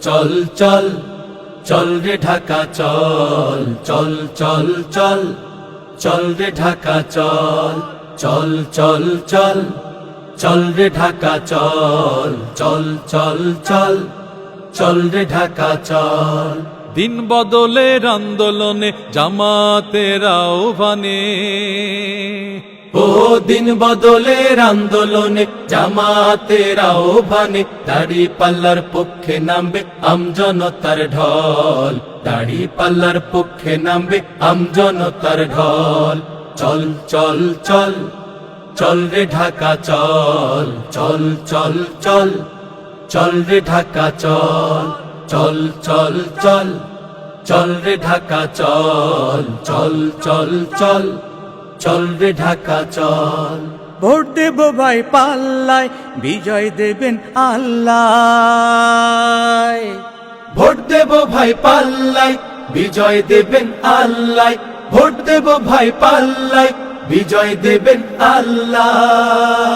চল চল চল রে ঢাকা চল চল চল চল চল রে ঢাকা চল চল চল চল চল রে ঢাকা চল চল চল চল চল রে ঢাকা চল দিন বদলের আন্দোলনে জামাতের আহ্বানে ও দিন বদলের আন্দোলনে জামাতের আহ্বানে দাড়ি পাল্লার পক্ষে নামবে আমজনতার ঢল দাড়ি পাল্লার পক্ষে নামবে আমজনতার ঢল চল চল চল চল রে ঢাকা চল চল চল চল চল রে ঢাকা চল চল চল চল চল রে ঢাকা চল চল চল চল চল রে ঢাকা চল। ভোট দেব ভাই পাল্লায় বিজয় দেবেন আল্লাহ ভোট দেব ভাই পাল্লাই বিজয় দেবেন আল্লাহ ভোট দেব ভাই পাল্লাই বিজয় দেবেন আল্লাহ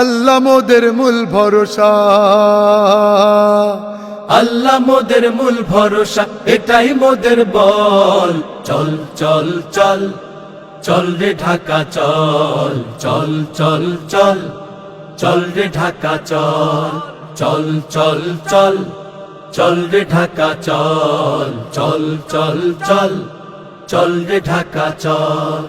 আল্লাহ মোদের মূল ভরসা। আল্লাহ মোদের মূল ভরসা এটাই মোদের বল চল চল চল চল রে ঢাকা চল চল চল চল চল রে ঢাকা চল চল চল চল চল রে ঢাকা চল চল চল চল চল রে ঢাকা চল